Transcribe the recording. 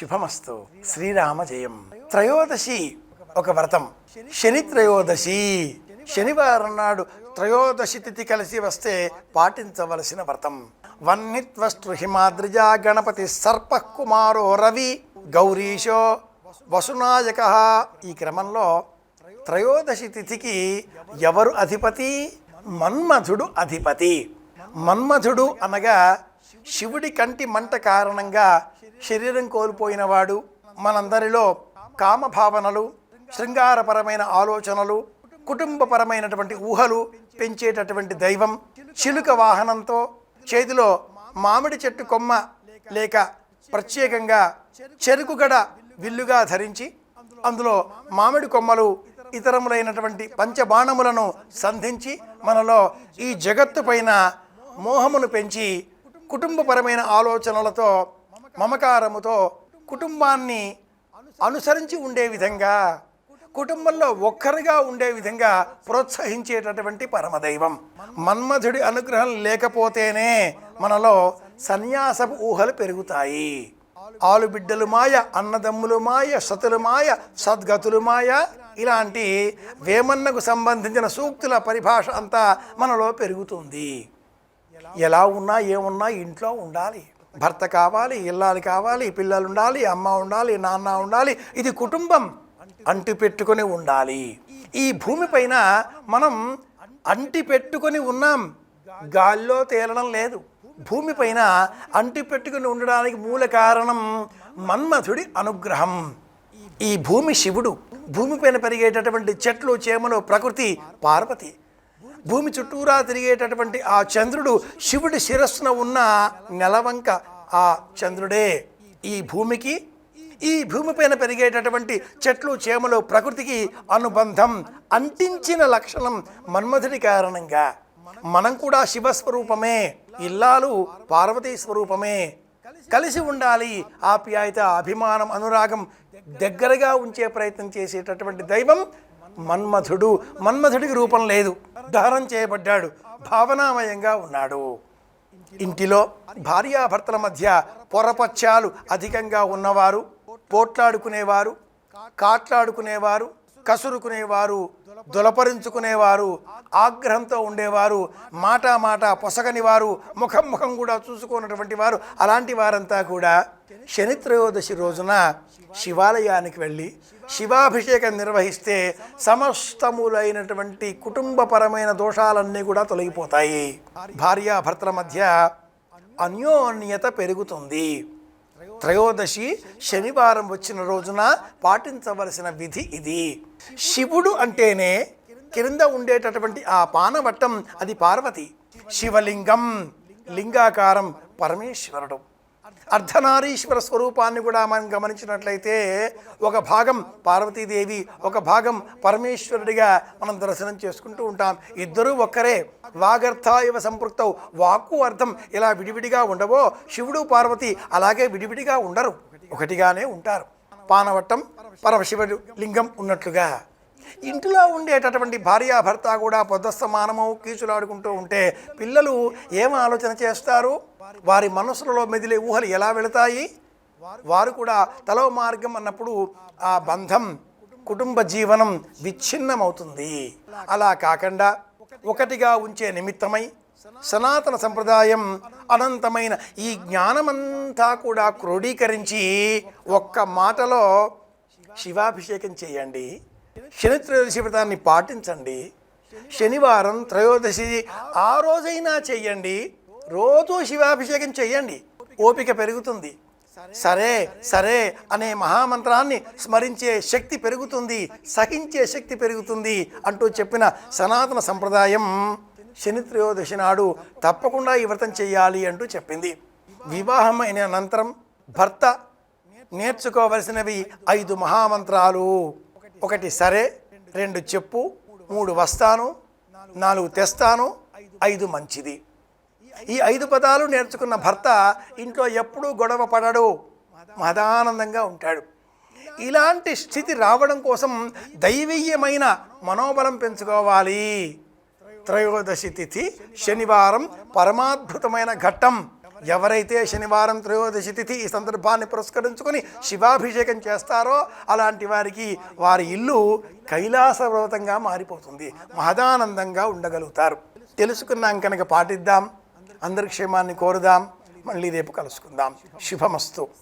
శుభమస్తు. శ్రీరామ జయం త్రయోదశి ఒక వ్రతం. శని త్రయోదశి. శనివారం నాడు త్రయోదశి తిథి కలిసి వస్తే పాటించవలసిన వ్రతం. వన్నిత్వస్తు హిమాద్రిజా గణపతి సర్ప కుమారో రవి గౌరీశో వసునాయక. ఈ క్రమంలో త్రయోదశి తిథికి ఎవరు అధిపతి? మన్మధుడు అధిపతి. మన్మధుడు అనగా శివుడి కంటి మంట కారణంగా శరీరం కోల్పోయినవాడు మనందరిలో కామభావనలు శృంగారపరమైన ఆలోచనలు కుటుంబపరమైనటువంటి ఊహలు పెంచేటటువంటి దైవం చిలుక వాహనంతో చేతిలో మామిడి చెట్టు కొమ్మ లేక ప్రత్యేకంగా చెరుకుగడ విల్లుగా ధరించి అందులో మామిడి కొమ్మలు ఇతరములైనటువంటి పంచబాణములను సంధించి మనలో ఈ జగత్తు పైన మోహమును పెంచి కుటుంబపరమైన ఆలోచనలతో మమకారముతో కుటుంబాన్ని అనుసరించి ఉండే విధంగా కుటుంబంలో ఒక్కరిగా ఉండే విధంగా ప్రోత్సహించేటటువంటి పరమదైవం. మన్మధుడి అనుగ్రహం లేకపోతేనే మనలో సన్యాసపు ఊహలు పెరుగుతాయి. ఆలుబిడ్డలు మాయ అన్నదమ్ములు మాయ సతులు మాయ సద్గతులు మాయ ఇలాంటి వేమన్నకు సంబంధించిన సూక్తుల పరిభాష అంతా మనలో పెరుగుతుంది. ఎలా ఉన్నా ఏమున్నా ఇంట్లో ఉండాలి. భర్త కావాలి ఇల్లాలు కావాలి పిల్లలు ఉండాలి అమ్మ ఉండాలి నాన్న ఉండాలి ఇది కుటుంబం అంటి పెట్టుకొని ఉండాలి. ఈ భూమిపైన మనం అంటి పెట్టుకొని ఉన్నాం. గాల్లో తేలడం లేదు. భూమిపైన అంటి పెట్టుకుని ఉండడానికి మూల కారణం మన్మథుడి అనుగ్రహం. ఈ భూమి శివుడు. భూమిపైన పెరిగేటటువంటి చెట్లు చేమలు ప్రకృతి పార్వతి. భూమి చుట్టూరా తిరిగేటటువంటి ఆ చంద్రుడు శివుడి శిరస్సున ఉన్న నెలవంక ఆ చంద్రుడే. ఈ భూమికి ఈ భూమిపైన పెరిగేటటువంటి చెట్లు చేమలు ప్రకృతికి అనుబంధం అంటించిన లక్షణం మన్మధుడి కారణంగా. మనం కూడా శివస్వరూపమే ఇల్లాలు పార్వతీ స్వరూపమే. కలిసి ఉండాలి ఆప్యాయత అభిమానం అనురాగం దగ్గరగా ఉంచే ప్రయత్నం చేసేటటువంటి దైవం మన్మథుడు మన్మధుడికి రూపం లేదు. ధారం చేయబడ్డాడు. భావనామయంగా ఉన్నాడు. ఇంటిలో భార్యాభర్తల మధ్య పొరపచ్చాలు అధికంగా ఉన్నవారు పోట్లాడుకునేవారు కాట్లాడుకునేవారు కసురుకునేవారు దులపరించుకునేవారు ఆగ్రహంతో ఉండేవారు మాట మాట పొసగని వారు ముఖం ముఖం కూడా చూసుకున్నటువంటి వారు అలాంటి వారంతా కూడా శని త్రయోదశి రోజున శివాలయానికి వెళ్ళి శివాభిషేకం నిర్వహిస్తే సమస్తములైనటువంటి కుటుంబపరమైన దోషాలన్నీ కూడా తొలగిపోతాయి. భార్యాభర్తల మధ్య అన్యోన్యత పెరుగుతుంది. త్రయోదశి శనివారం వచ్చిన రోజున పాటించవలసిన విధి ఇది. శివుడు అంటేనే క్రింద ఉండేటటువంటి ఆ పానవట్టం అది పార్వతి. శివలింగం లింగాకారం పరమేశ్వరుడు. అర్ధనారీశ్వర స్వరూపాన్ని కూడా మనం గమనించినట్లయితే ఒక భాగం పార్వతీదేవి ఒక భాగం పరమేశ్వరుడిగా మనం దర్శనం చేసుకుంటూ ఉంటాం. ఇద్దరూ ఒక్కరే. వాగర్థ ఇవ సంపృక్తవు వాక్కు అర్థం ఇలా విడివిడిగా ఉండవో శివుడు పార్వతి అలాగే విడివిడిగా ఉండరు. ఒకటిగానే ఉంటారు. పానవట్టం పరమశివుడు లింగం ఉన్నట్లుగా. ఇంటిలో ఉండేటటువంటి భార్యాభర్త కూడా పొద్దస్తమానము కీచులాడుకుంటూ ఉంటే పిల్లలు ఏం ఆలోచన చేస్తారు? వారి మనసులలో మెదిలే ఊహలు ఎలా వెళతాయి? వారు కూడా తలో మార్గం అన్నప్పుడు ఆ బంధం కుటుంబ జీవనం విచ్ఛిన్నమవుతుంది. అలా కాకుండా ఒకటిగా ఉంచే నిమిత్తమై సనాతన సంప్రదాయం అనంతమైన ఈ జ్ఞానమంతా కూడా క్రోడీకరించి ఒక్క మాటలో శివాభిషేకం చేయండి. శని త్రయోదశి వ్రతాన్ని పాటించండి. శనివారం త్రయోదశి ఆ రోజైనా చెయ్యండి. రోజు శివాభిషేకం చెయ్యండి. ఓపిక పెరుగుతుంది. సరే సరే అనే మహామంత్రాన్ని స్మరించే శక్తి పెరుగుతుంది. సహించే శక్తి పెరుగుతుంది అంటూ చెప్పిన సనాతన సంప్రదాయం శని త్రయోదశి నాడు తప్పకుండా ఈ వ్రతం చేయాలి అంటూ చెప్పింది. వివాహమైన అనంతరం భర్త నేర్చుకోవలసినవి ఐదు మహామంత్రాలు. ఒకటి సరే రెండు చెప్పు మూడు వస్తాను నాలుగు తెస్తాను ఐదు మంచిది. ఈ ఐదు పదాలు నేర్చుకున్న భర్త ఇంట్లో ఎప్పుడూ గొడవ పడడు మహదానందంగా ఉంటాడు. ఇలాంటి స్థితి రావడం కోసం దైవీయమైన మనోబలం పెంచుకోవాలి. త్రయోదశి తిథి శనివారం పరమాద్భుతమైన ఘట్టం. ఎవరైతే శనివారం త్రయోదశి తిథి ఈ సందర్భాన్ని పురస్కరించుకొని శివాభిషేకం చేస్తారో అలాంటి వారికి వారి ఇల్లు కైలాస వ్రతంగా మారిపోతుంది. మహదానందంగా ఉండగలుగుతారు. తెలుసుకున్నాం కనుక పాటిద్దాం. అందరి క్షేమాన్ని కోరుదాం. మళ్ళీ రేపు కలుసుకుందాం. శుభమస్తు.